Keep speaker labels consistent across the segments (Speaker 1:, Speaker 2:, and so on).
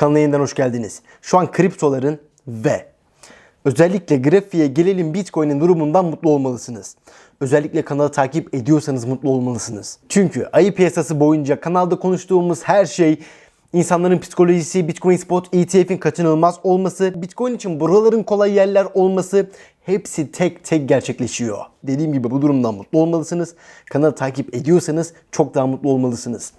Speaker 1: Kanala yeniden hoş geldiniz. Şu an kriptoların ve özellikle grafiğe gelelim Bitcoin'in durumundan mutlu olmalısınız. Özellikle kanalı takip ediyorsanız mutlu olmalısınız. Çünkü ayı piyasası boyunca kanalda konuştuğumuz her şey insanların psikolojisi, Bitcoin Spot ETF'in kaçınılmaz olması, Bitcoin için buraların kolay yerler olması hepsi tek tek gerçekleşiyor. Dediğim gibi bu durumdan mutlu olmalısınız. Kanalı takip ediyorsanız çok daha mutlu olmalısınız.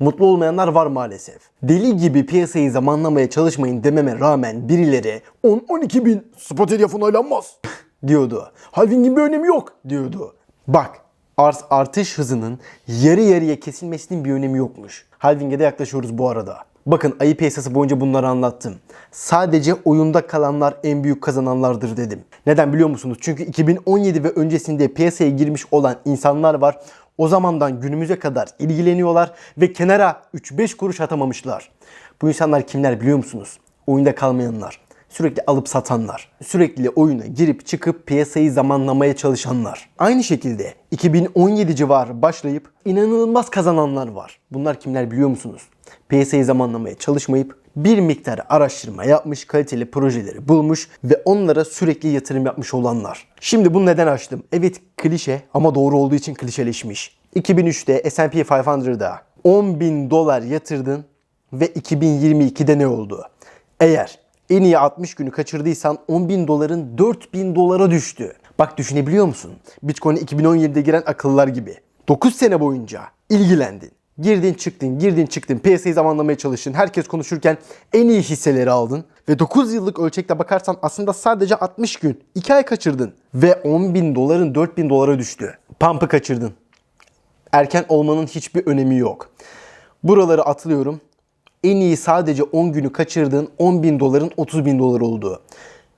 Speaker 1: Mutlu olmayanlar var maalesef. Deli gibi piyasayı zamanlamaya çalışmayın dememe rağmen birileri 10-12 bin spot ETF onaylanmaz diyordu. Halving'in bir önemi yok diyordu. Bak arz artış hızının yarı yarıya kesilmesinin bir önemi yokmuş. Halving'e de yaklaşıyoruz bu arada. Bakın ayı piyasası boyunca bunları anlattım. Sadece oyunda kalanlar en büyük kazananlardır dedim. Neden biliyor musunuz? Çünkü 2017 ve öncesinde piyasaya girmiş olan insanlar var. O zamandan günümüze kadar ilgileniyorlar ve kenara 3-5 kuruş atamamışlar. Bu insanlar kimler biliyor musunuz? Oyunda kalmayanlar, sürekli alıp satanlar, sürekli oyuna girip çıkıp piyasayı zamanlamaya çalışanlar. Aynı şekilde 2017 civarı başlayıp inanılmaz kazananlar var. Bunlar kimler biliyor musunuz? Piyasayı zamanlamaya çalışmayıp bir miktar araştırma yapmış, kaliteli projeleri bulmuş ve onlara sürekli yatırım yapmış olanlar. Şimdi bunu neden açtım? Evet klişe ama doğru olduğu için klişeleşmiş. 2003'te S&P 500'da 10 bin dolar yatırdın ve 2022'de ne oldu? Eğer en iyi 60 günü kaçırdıysan 10 bin doların 4 bin dolara düştü. Bak düşünebiliyor musun? Bitcoin'e 2017'de giren akıllar gibi. 9 sene boyunca ilgilendin. Girdin çıktın, girdin çıktın, piyasayı zamanlamaya çalıştın. Herkes konuşurken en iyi hisseleri aldın. Ve 9 yıllık ölçekte bakarsan aslında sadece 60 gün, 2 ay kaçırdın. Ve 10 bin doların 4 bin dolara düştü. Pump'ı kaçırdın. Erken olmanın hiçbir önemi yok. Buraları atlıyorum. En iyi sadece 10 günü kaçırdığın 10 bin doların 30 bin dolar olduğu.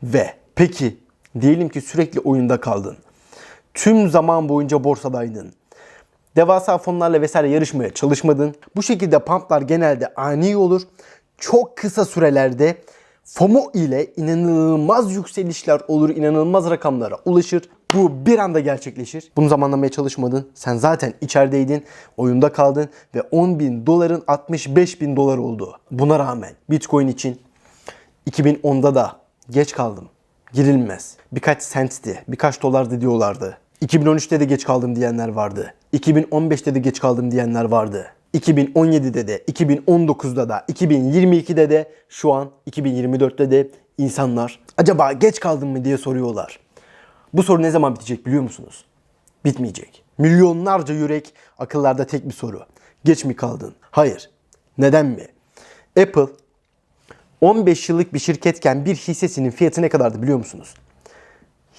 Speaker 1: Ve peki diyelim ki sürekli oyunda kaldın. Tüm zaman boyunca borsadaydın. Devasa fonlarla vesaire yarışmaya çalışmadın. Bu şekilde pumplar genelde ani olur. Çok kısa sürelerde FOMO ile inanılmaz yükselişler olur, inanılmaz rakamlara ulaşır. Bu bir anda gerçekleşir. Bunu zamanlamaya çalışmadın. Sen zaten içerideydin, oyunda kaldın ve 10 bin doların 65 bin dolar oldu. Buna rağmen Bitcoin için 2010'da da geç kaldım. Girilmez. Birkaç sentti, birkaç dolardı diyorlardı. 2013'te de geç kaldım diyenler vardı. 2015'te de geç kaldım diyenler vardı. 2017'de de, 2019'da da, 2022'de de, şu an 2024'te de insanlar acaba geç kaldım mı diye soruyorlar. Bu soru ne zaman bitecek biliyor musunuz? Bitmeyecek. Milyonlarca yürek akıllarda tek bir soru. Geç mi kaldın? Hayır. Neden mi? Apple 15 yıllık bir şirketken bir hissesinin fiyatı ne kadardı biliyor musunuz?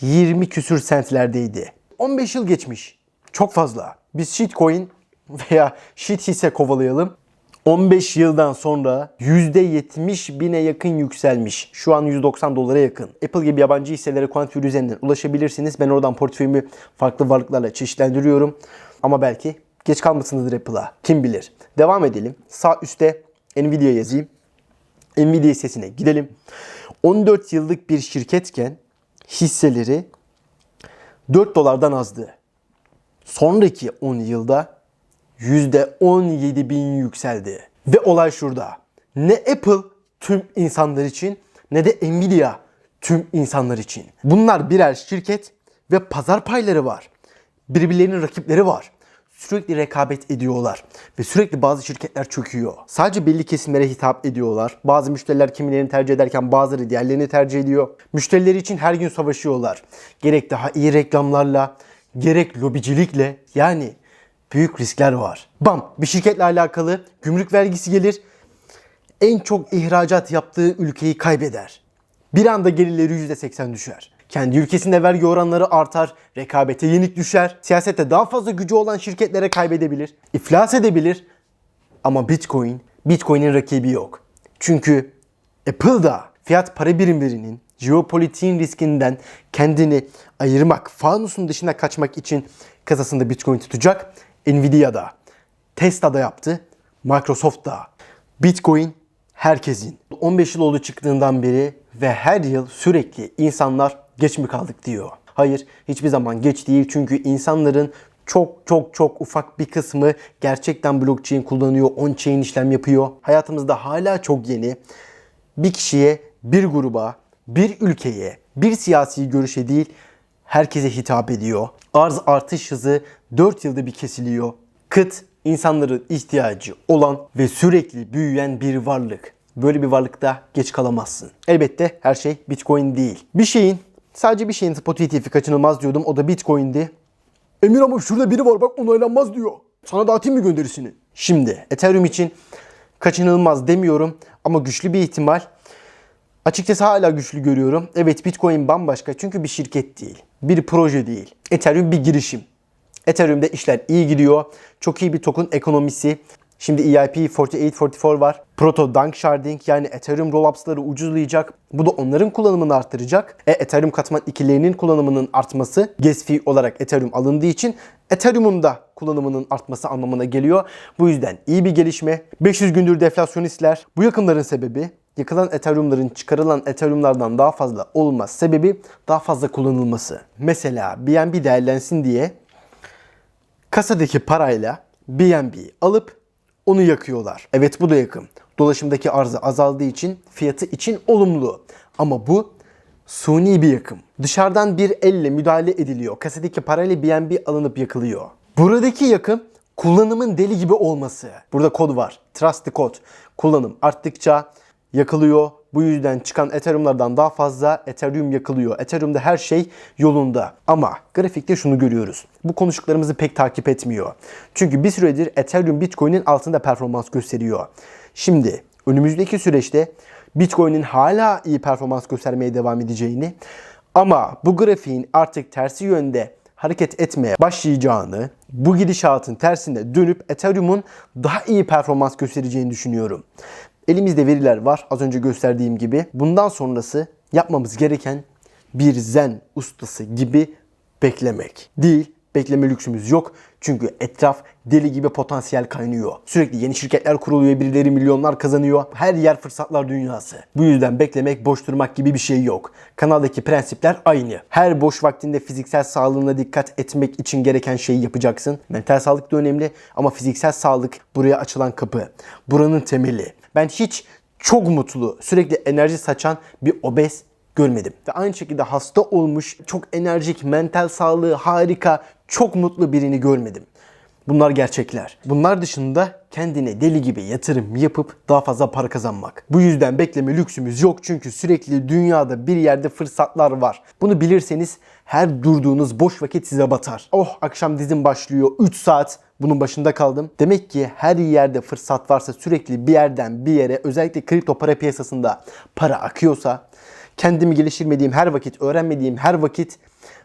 Speaker 1: 20 küsür sentlerdeydi. 15 yıl geçmiş. Çok fazla. Biz shitcoin veya shit hisse kovalayalım. 15 yıldan sonra %70 bine yakın yükselmiş. Şu an 190 dolara yakın. Apple gibi yabancı hisselere Quantity üzerinden ulaşabilirsiniz. Ben oradan portföyümü farklı varlıklarla çeşitlendiriyorum. Ama belki geç kalmasınızdır Apple'a. Kim bilir. Devam edelim. Sağ üstte Nvidia yazayım. Nvidia hissesine gidelim. 14 yıllık bir şirketken hisseleri 4 dolardan azdı. Sonraki 10 yılda %17 bin yükseldi. Ve olay şurada. Ne Apple tüm insanlar için ne de Nvidia tüm insanlar için. Bunlar birer şirket ve pazar payları var. Birbirlerinin rakipleri var. Sürekli rekabet ediyorlar ve sürekli bazı şirketler çöküyor. Sadece belli kesimlere hitap ediyorlar. Bazı müşteriler kimilerini tercih ederken bazıları diğerlerini tercih ediyor. Müşterileri için her gün savaşıyorlar. Gerek daha iyi reklamlarla, gerek lobicilikle yani büyük riskler var. Bam bir şirketle alakalı gümrük vergisi gelir. En çok ihracat yaptığı ülkeyi kaybeder. Bir anda gelirleri %80 düşer. Kendi ülkesinde vergi oranları artar, rekabete yenik düşer, siyasette daha fazla gücü olan şirketlere kaybedebilir, iflas edebilir. Ama Bitcoin, Bitcoin'in rakibi yok. Çünkü Apple'da fiyat para birimlerinin jeopolitiğin riskinden kendini ayırmak, fanusun dışına kaçmak için kasasında Bitcoin tutacak. Nvidia'da, Tesla'da yaptı, Microsoft'ta. Bitcoin herkesin. 15 yıl oldu çıktığından beri ve her yıl sürekli insanlar geç mi kaldık diyor. Hayır hiçbir zaman geç değil çünkü insanların çok çok çok ufak bir kısmı gerçekten blockchain kullanıyor, on-chain işlem yapıyor. Hayatımızda hala çok yeni. Bir kişiye, bir gruba, bir ülkeye, bir siyasi görüşe değil herkese hitap ediyor. Arz artış hızı 4 yılda bir kesiliyor. Kıt insanların ihtiyacı olan ve sürekli büyüyen bir varlık. Böyle bir varlıkta geç kalamazsın. Elbette her şey Bitcoin değil. Bir şeyin sadece bir şeyin spotify kaçınılmaz diyordum. O da Bitcoin'di. Emir ama şurada biri var bak onaylanmaz diyor. Sana dağıtayım mı gönderisini? Şimdi Ethereum için kaçınılmaz demiyorum ama güçlü bir ihtimal. Açıkçası hala güçlü görüyorum. Evet Bitcoin bambaşka çünkü bir şirket değil. Bir proje değil. Ethereum bir girişim. Ethereum'de işler iyi gidiyor. Çok iyi bir token ekonomisi. Şimdi E EIP 4844 var. Proto Danksharding yani Ethereum rollups'ları ucuzlayacak. Bu da onların kullanımını arttıracak. E, Ethereum katman ikilerinin kullanımının artması gas fee olarak Ethereum alındığı için Ethereum'un da kullanımının artması anlamına geliyor. Bu yüzden iyi bir gelişme. 500 gündür deflasyonistler. Bu yakınların sebebi yakılan Ethereum'ların çıkarılan Ethereum'lardan daha fazla olmaz sebebi daha fazla kullanılması. Mesela BNB değerlensin diye kasadaki parayla BNB alıp onu yakıyorlar. Evet bu da yakın. Dolaşımdaki arzı azaldığı için fiyatı için olumlu. Ama bu suni bir yakım. Dışarıdan bir elle müdahale ediliyor. Kasadaki parayla BNB alınıp yakılıyor. Buradaki yakım kullanımın deli gibi olması. Burada kod var. Trust the code. Kullanım arttıkça yakılıyor. Bu yüzden çıkan Ethereum'lardan daha fazla Ethereum yakılıyor. Ethereum'da her şey yolunda. Ama grafikte şunu görüyoruz. Bu konuştuklarımızı pek takip etmiyor. Çünkü bir süredir Ethereum Bitcoin'in altında performans gösteriyor. Şimdi önümüzdeki süreçte Bitcoin'in hala iyi performans göstermeye devam edeceğini ama bu grafiğin artık tersi yönde hareket etmeye başlayacağını, bu gidişatın tersine dönüp Ethereum'un daha iyi performans göstereceğini düşünüyorum. Elimizde veriler var az önce gösterdiğim gibi. Bundan sonrası yapmamız gereken bir zen ustası gibi beklemek. Değil, bekleme lüksümüz yok. Çünkü etraf deli gibi potansiyel kaynıyor. Sürekli yeni şirketler kuruluyor, birileri milyonlar kazanıyor. Her yer fırsatlar dünyası. Bu yüzden beklemek, boş durmak gibi bir şey yok. Kanaldaki prensipler aynı. Her boş vaktinde fiziksel sağlığına dikkat etmek için gereken şeyi yapacaksın. Mental sağlık da önemli ama fiziksel sağlık buraya açılan kapı. Buranın temeli. Ben hiç çok mutlu, sürekli enerji saçan bir obez görmedim. Ve aynı şekilde hasta olmuş, çok enerjik, mental sağlığı harika, çok mutlu birini görmedim. Bunlar gerçekler. Bunlar dışında kendine deli gibi yatırım yapıp daha fazla para kazanmak. Bu yüzden bekleme lüksümüz yok çünkü sürekli dünyada bir yerde fırsatlar var. Bunu bilirseniz her durduğunuz boş vakit size batar. Oh akşam dizim başlıyor 3 saat bunun başında kaldım. Demek ki her yerde fırsat varsa sürekli bir yerden bir yere özellikle kripto para piyasasında para akıyorsa kendimi geliştirmediğim her vakit, öğrenmediğim her vakit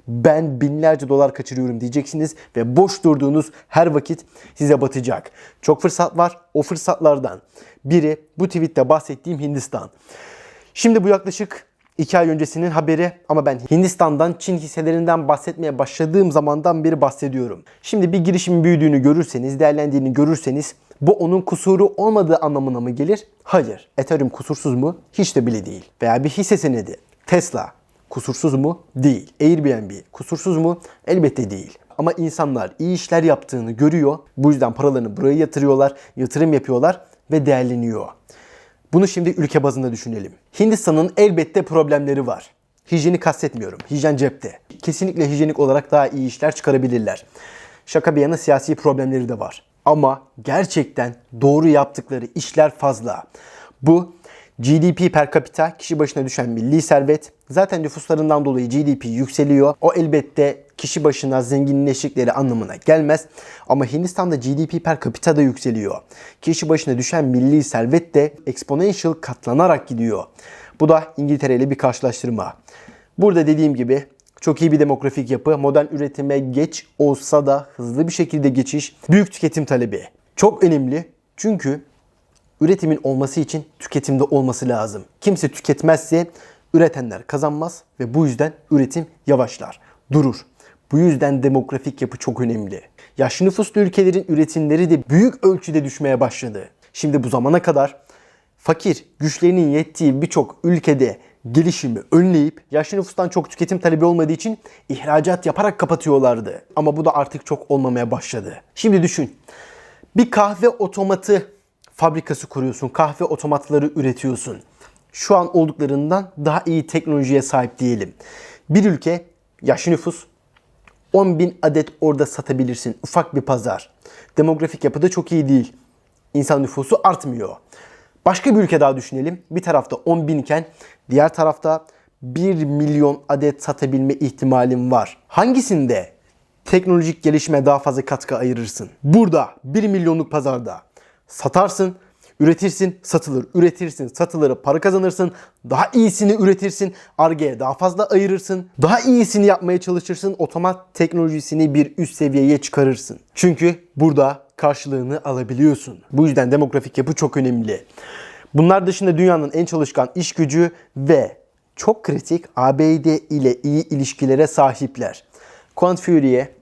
Speaker 1: ben binlerce dolar kaçırıyorum diyeceksiniz ve boş durduğunuz her vakit size batacak. Çok fırsat var. O fırsatlardan biri bu tweette bahsettiğim Hindistan. Şimdi bu yaklaşık 2 ay öncesinin haberi ama ben Hindistan'dan Çin hisselerinden bahsetmeye başladığım zamandan beri bahsediyorum. Şimdi bir girişimin büyüdüğünü görürseniz, değerlendiğini görürseniz bu onun kusuru olmadığı anlamına mı gelir? Hayır. Ethereum kusursuz mu? Hiç de bile değil. Veya bir hisse senedi. Tesla kusursuz mu? Değil. Airbnb kusursuz mu? Elbette değil. Ama insanlar iyi işler yaptığını görüyor. Bu yüzden paralarını buraya yatırıyorlar, yatırım yapıyorlar ve değerleniyor. Bunu şimdi ülke bazında düşünelim. Hindistan'ın elbette problemleri var. Hijyeni kastetmiyorum. Hijyen cepte. Kesinlikle hijyenik olarak daha iyi işler çıkarabilirler. Şaka bir yana siyasi problemleri de var. Ama gerçekten doğru yaptıkları işler fazla. Bu GDP per capita kişi başına düşen milli servet. Zaten nüfuslarından dolayı GDP yükseliyor. O elbette kişi başına zenginleştikleri anlamına gelmez. Ama Hindistan'da GDP per capita da yükseliyor. Kişi başına düşen milli servet de exponential katlanarak gidiyor. Bu da İngiltere ile bir karşılaştırma. Burada dediğim gibi çok iyi bir demografik yapı, modern üretime geç olsa da hızlı bir şekilde geçiş, büyük tüketim talebi. Çok önemli çünkü üretimin olması için tüketimde olması lazım. Kimse tüketmezse üretenler kazanmaz ve bu yüzden üretim yavaşlar, durur. Bu yüzden demografik yapı çok önemli. Yaşlı nüfuslu ülkelerin üretimleri de büyük ölçüde düşmeye başladı. Şimdi bu zamana kadar fakir, güçlerinin yettiği birçok ülkede gelişimi önleyip yaşlı nüfustan çok tüketim talebi olmadığı için ihracat yaparak kapatıyorlardı. Ama bu da artık çok olmamaya başladı. Şimdi düşün. Bir kahve otomatı fabrikası kuruyorsun. Kahve otomatları üretiyorsun. Şu an olduklarından daha iyi teknolojiye sahip diyelim. Bir ülke yaşlı nüfus 10 bin adet orada satabilirsin. Ufak bir pazar. Demografik yapıda çok iyi değil. İnsan nüfusu artmıyor. Başka bir ülke daha düşünelim. Bir tarafta 10 binken diğer tarafta 1 milyon adet satabilme ihtimalin var. Hangisinde teknolojik gelişime daha fazla katkı ayırırsın? Burada 1 milyonluk pazarda satarsın, üretirsin, satılır, üretirsin, satılır, para kazanırsın, daha iyisini üretirsin, Ar-Ge'ye daha fazla ayırırsın, daha iyisini yapmaya çalışırsın, otomat teknolojisini bir üst seviyeye çıkarırsın. Çünkü burada karşılığını alabiliyorsun. Bu yüzden demografik yapı çok önemli. Bunlar dışında dünyanın en çalışkan iş gücü ve çok kritik ABD ile iyi ilişkilere sahipler. Quant Fury'e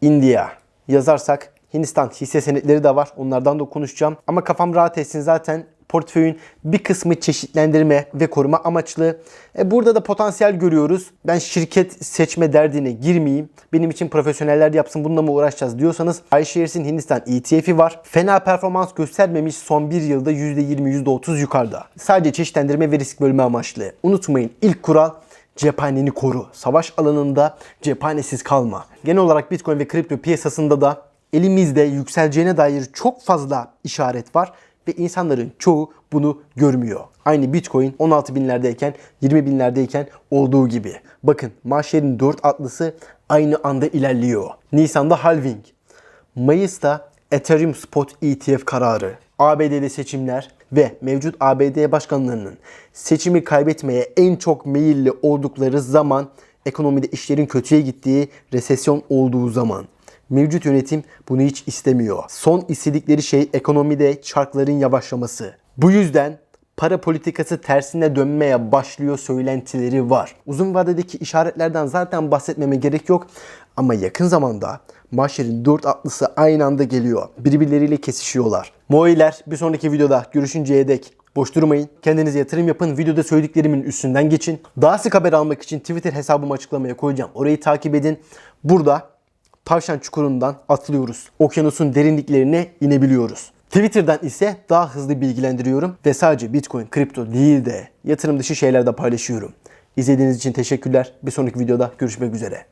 Speaker 1: India yazarsak Hindistan hisse senetleri de var. Onlardan da konuşacağım. Ama kafam rahat etsin zaten portföyün bir kısmı çeşitlendirme ve koruma amaçlı. E burada da potansiyel görüyoruz. Ben şirket seçme derdine girmeyeyim. Benim için profesyoneller yapsın bununla mı uğraşacağız diyorsanız iShares'in Hindistan ETF'i var. Fena performans göstermemiş son bir yılda %20 %30 yukarıda. Sadece çeşitlendirme ve risk bölme amaçlı. Unutmayın ilk kural cephaneni koru. Savaş alanında cephanesiz kalma. Genel olarak Bitcoin ve kripto piyasasında da elimizde yükseleceğine dair çok fazla işaret var ve insanların çoğu bunu görmüyor. Aynı Bitcoin 16 binlerdeyken 20 binlerdeyken olduğu gibi. Bakın mahşerin 4 atlısı aynı anda ilerliyor. Nisan'da halving. Mayıs'ta Ethereum Spot ETF kararı. ABD'de seçimler ve mevcut ABD başkanlarının seçimi kaybetmeye en çok meyilli oldukları zaman ekonomide işlerin kötüye gittiği, resesyon olduğu zaman. Mevcut yönetim bunu hiç istemiyor. Son istedikleri şey ekonomide çarkların yavaşlaması. Bu yüzden para politikası tersine dönmeye başlıyor söylentileri var. Uzun vadedeki işaretlerden zaten bahsetmeme gerek yok. Ama yakın zamanda Mahşer'in 4 atlısı aynı anda geliyor. Birbirleriyle kesişiyorlar. Moiler bir sonraki videoda görüşünceye dek boş durmayın. Kendinize yatırım yapın. Videoda söylediklerimin üstünden geçin. Daha sık haber almak için Twitter hesabımı açıklamaya koyacağım. Orayı takip edin. Burada tavşan çukurundan atlıyoruz. Okyanusun derinliklerine inebiliyoruz. Twitter'dan ise daha hızlı bilgilendiriyorum ve sadece Bitcoin, kripto değil de yatırım dışı şeyler de paylaşıyorum. İzlediğiniz için teşekkürler. Bir sonraki videoda görüşmek üzere.